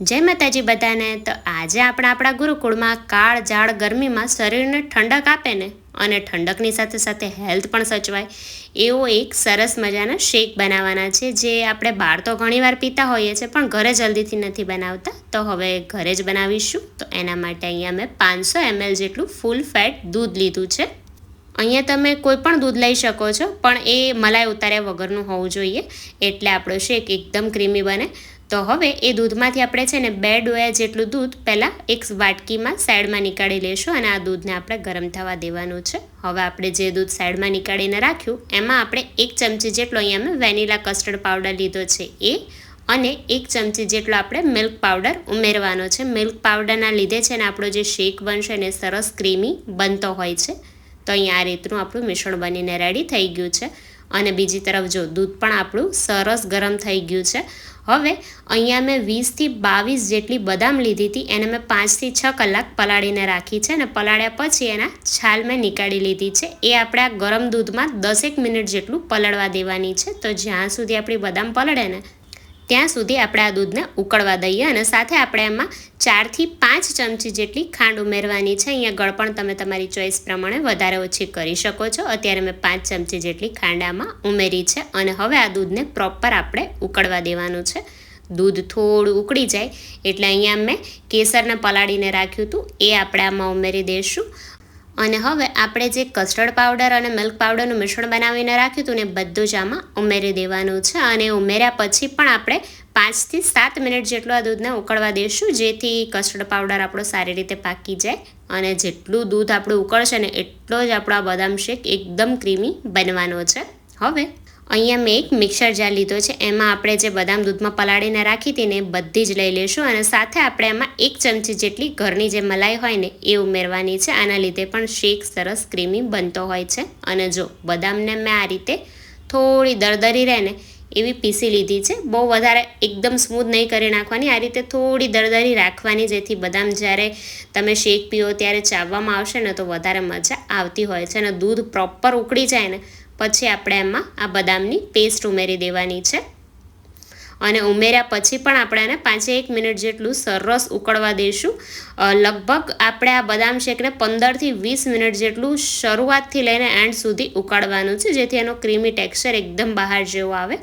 જય માતાજી બધાને. તો આજે આપણે આપણા ગુરુકુળમાં કાળ, ઝાડ, ગરમીમાં શરીરને ઠંડક આપે ને, અને ઠંડકની સાથે સાથે હેલ્થ પણ સચવાય. એવો એક સરસ મજાના શેક બનાવવાના છે, જે આપણે બહાર તો ઘણીવાર પીતા હોઈએ છીએ, પણ ઘરે જલ્દીથી નથી બનાવતા. તો હવે ઘરે જ બનાવીશું. તો એના માટે અહીંયા મેં પાંચસો એમએલ જેટલું ફૂલ ફેટ દૂધ લીધું છે. અહીંયા તમે કોઈ પણ દૂધ લઈ શકો છો, પણ એ મલાઈ ઉતાર્યા વગરનું હોવું જોઈએ. એટલે આપણો શેક એકદમ ક્રીમી બને. તો હવે એ દૂધમાંથી આપણે છે ને બે ડોયા જેટલું દૂધ પહેલાં એક વાટકીમાં સાઈડમાં નીકાળી લઈશું અને આ દૂધને આપણે ગરમ થવા દેવાનું છે. હવે આપણે જે દૂધ સાઈડમાં નીકાળીને રાખ્યું, એમાં આપણે એક ચમચી જેટલો અહીંયા મેં વેનીલા કસ્ટર્ડ પાવડર લીધો છે એ અને એક ચમચી જેટલો આપણે મિલ્ક પાવડર ઉમેરવાનો છે. મિલ્ક પાવડરના લીધે છે ને આપણો જે શેક બનશે ને સરસ ક્રીમી બનતો હોય છે. તો અહીંયા આ રીતનું આપણું મિશ્રણ બનીને રેડી થઈ ગયું છે. અને બીજી તરફ જો, દૂધ પણ આપણું સરસ ગરમ થઈ ગયું છે. હવે અહીંયા મેં વીસથી બાવીસ જેટલી બદામ લીધી હતી, એને મેં પાંચથી છ કલાક પલાળીને રાખી છે અને પલાળ્યા પછી એના છાલ મેં નીકાળી લીધી છે. એ આપણે આ ગરમ દૂધમાં દસેક મિનિટ જેટલું પલળવા દેવાની છે. તો જ્યાં સુધી આપણી બદામ પલળે ને ત્યાં સુધી આપણે આ દૂધને ઉકળવા દઈએ અને સાથે આપણે એમાં ચારથી પાંચ ચમચી જેટલી ખાંડ ઉમેરવાની છે. અહીંયા ગળપણ તમે તમારી ચોઈસ પ્રમાણે વધારે ઓછી કરી શકો છો. અત્યારે મેં પાંચ ચમચી જેટલી ખાંડ આમાં ઉમેરી છે અને હવે આ દૂધને પ્રોપર આપણે ઉકળવા દેવાનું છે. દૂધ થોડું ઉકળી જાય એટલે અહીંયા મેં કેસરને પલાળીને રાખ્યું હતું. એ આપણે આમાં ઉમેરી દઈશું. અને હવે આપણે જે કસ્ટર્ડ પાવડર અને મિલ્ક પાવડરનું મિશ્રણ બનાવીને રાખ્યું હતું ને બધું જ આમાં ઉમેરી દેવાનું છે. અને ઉમેર્યા પછી પણ આપણે પાંચથી સાત મિનિટ જેટલું આ દૂધને ઉકળવા દઈશું જેથી કસ્ટર્ડ પાવડર આપણો સારી રીતે પાકી જાય અને જેટલું દૂધ આપણું ઉકળશે ને એટલો જ આપણો આ બદામ શેક એકદમ ક્રીમી બનવાનો છે. હવે અહીંયા મેં એક મિક્સર જાર લીધો છે. એમાં આપણે જે બદામ દૂધમાં પલાળીને રાખી હતી ને બધી જ લઈ લઈશું અને સાથે આપણે એમાં એક ચમચી જેટલી ઘરની જે મલાઈ હોય ને એ ઉમેરવાની છે. આના લીધે પણ શેક સરસ ક્રીમી બનતો હોય છે. અને જો બદામને મેં આ રીતે થોડી દરદરી રહે ને એવી પીસી લીધી છે. બહુ વધારે એકદમ સ્મૂથ નહીં કરી નાખવાની. આ રીતે થોડી દરદરી રાખવાની જેથી બદામ જ્યારે તમે શેક પીઓ ત્યારે ચાવવામાં આવશે ને તો વધારે મજા આવતી હોય છે. અને દૂધ પ્રોપર ઉકળી જાય ને પછી આપણે એમાં આ બદામની પેસ્ટ ઉમેરી દેવાની છે. અને ઉમેર્યા પછી પણ આપણે એને પાંચે એક મિનિટ જેટલું સરસ ઉકળવા દઈશું લગભગ આપણે આ બદામ શેકને પંદરથી વીસ મિનિટ જેટલું શરૂઆતથી લઈને એન્ડ સુધી ઉકાળવાનું છે. જેથી એનો ક્રીમી ટેક્સચર એકદમ બહાર જેવો આવે.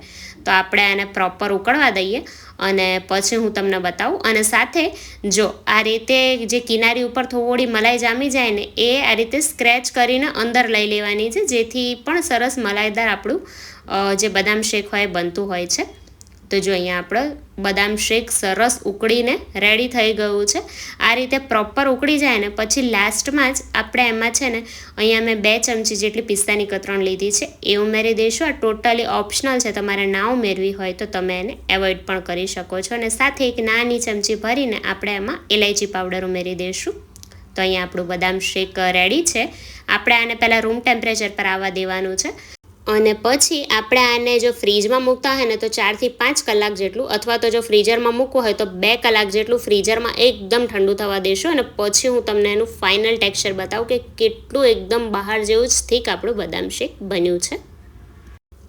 તો આપણે એને પ્રોપર ઉકળવા દઈએ. અને પછી હું તમને બતાવું. અને સાથે જો આ રીતે જે કિનારી ઉપર થોડી મલાઈ જામી જાય ને, એ આ રીતે સ્ક્રેચ કરીને અંદર લઈ લેવાની છે, જેથી પણ સરસ મલાઈદાર આપણું જે બદામ શેક હોય બનતું હોય છે. તો જો અહીંયા આપણો બદામ શેક સરસ ઉકળીને રેડી થઈ ગયું છે. આ રીતે પ્રોપર ઉકળી જાય ને પછી લાસ્ટમાં જ આપણે એમાં છે ને અહીંયા મેં બે ચમચી જેટલી પિસ્તાની કતરણ લીધી છે. એ ઉમેરી દઈશું. આ ટોટલી ઓપ્શનલ છે. તમારે ના ઉમેરવી હોય તો તમે એને એવોઇડ પણ કરી શકો છો. અને સાથે એક નાની ચમચી ભરીને આપણે એમાં ઇલાયચી પાવડર ઉમેરી દઈશું. તો અહીંયા આપણું બદામ શેક રેડી છે. આપણે આને પહેલાં રૂમ ટેમ્પરેચર પર આવવા દેવાનું છે. અને પછી આપણે આને જો ફ્રીજમાં મૂકતા હોય ને તો ચારથી પાંચ કલાક જેટલું, અથવા તો જો ફ્રીઝરમાં મૂકવું હોય તો બે કલાક જેટલું ફ્રીઝરમાં એકદમ ઠંડુ થવા દેશું અને પછી હું તમને એનું ફાઇનલ ટેક્સચર બતાવું કે કેટલું એકદમ બહાર જેવું જ થીક આપણું બદામ શેક બન્યું છે.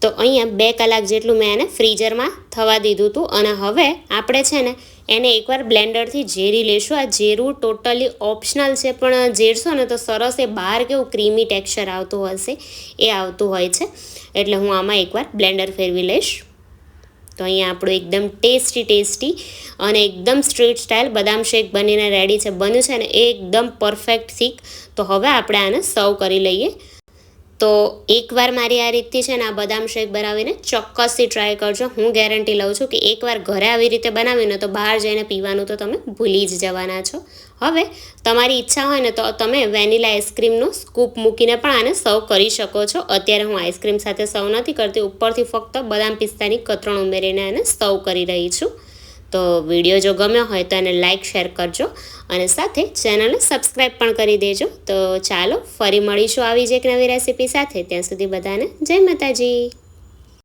તો અહીંયા બે કલાક જેટલું મેં એને ફ્રીઝરમાં થવા દીધું હતું અને હવે આપણે છે ને એને એકવાર બ્લેન્ડરથી ઝેરી લેશું. આ ઝેરું ટોટલી ઓપ્શનલ છે, પણ ઝેરશો ને તો સરસ એ બહાર કેવું ક્રીમી ટેક્સચર આવતું હશે, એ આવતું હોય છે. એટલે હું આમાં એકવાર બ્લેન્ડર ફેરવી લઈશ. તો અહીંયા આપણું એકદમ ટેસ્ટી ટેસ્ટી અને એકદમ સ્ટ્રીટ સ્ટાઇલ બદામ શેક બનીને રેડી છે, બન્યું છે ને એ એકદમ પરફેક્ટ થીક. તો હવે આપણે આને સર્વ કરી લઈએ. તો એકવાર મારી આ રીતથી છે ને આ બદામ શેક બનાવીને ચોક્કસથી ટ્રાય કરજો. હું ગેરંટી લઉં છું કે એકવાર ઘરે આવી રીતે બનાવીને તો બહાર જઈને પીવાનું તો તમે ભૂલી જ જવાના છો. હવે તમારી ઈચ્છા હોય ને તો તમે વેનીલા આઈસ્ક્રીમનો સ્કૂપ મૂકીને પણ આને સર્વ કરી શકો છો. અત્યારે હું આઈસ્ક્રીમ સાથે સર્વ નથી કરતી, ઉપરથી ફક્ત બદામ પિસ્તાની કતરણ ઉમેરીને આને સર્વ કરી રહી છું. તો વીડિયો જો ગમ્યો હોય તો એને લાઇક શેર કરજો અને સાથે ચેનલને સબસ્ક્રાઈબ પણ કરી દેજો. તો ચાલો, ફરી મળીશું આવી જ એક નવી રેસીપી સાથે. ત્યાં સુધી બધાને જય માતાજી.